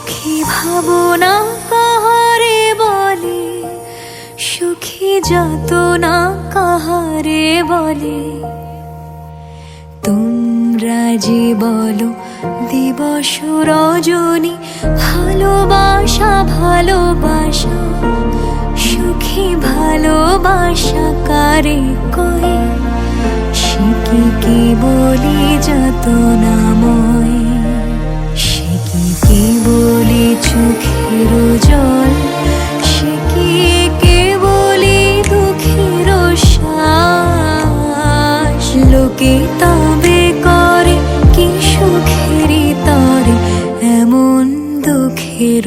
সুখী ভাবনা কাহারে বলে? সুখী যত না কাহারে বলে? তোমরা যে বলো দিবস রজনী, ভালোবাসা ভালোবাসা। সুখী ভালোবাসা কারে কয়ে? সে কি বলি যত নাময় চোখের জল, সে কি কে বলি দুঃখের শ্বাস? লোকে তবে করে কি সুখেরই তরে? এমন দুঃখের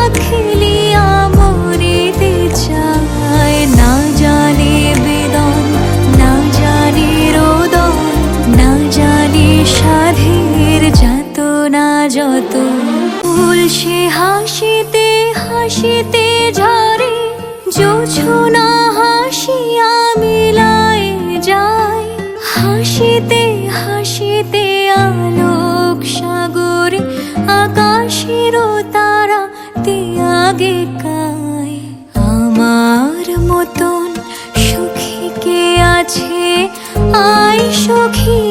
যত ফুল সে হাসিতে হাসিতে ঝরে জোছনা হাসিয়া মিলায় যায়। হাসিতে হাসিতে আলোক সাগরে, আকাশের তারা আগে কায়। আমার মতন সুখী কে আছে? আয় সুখী।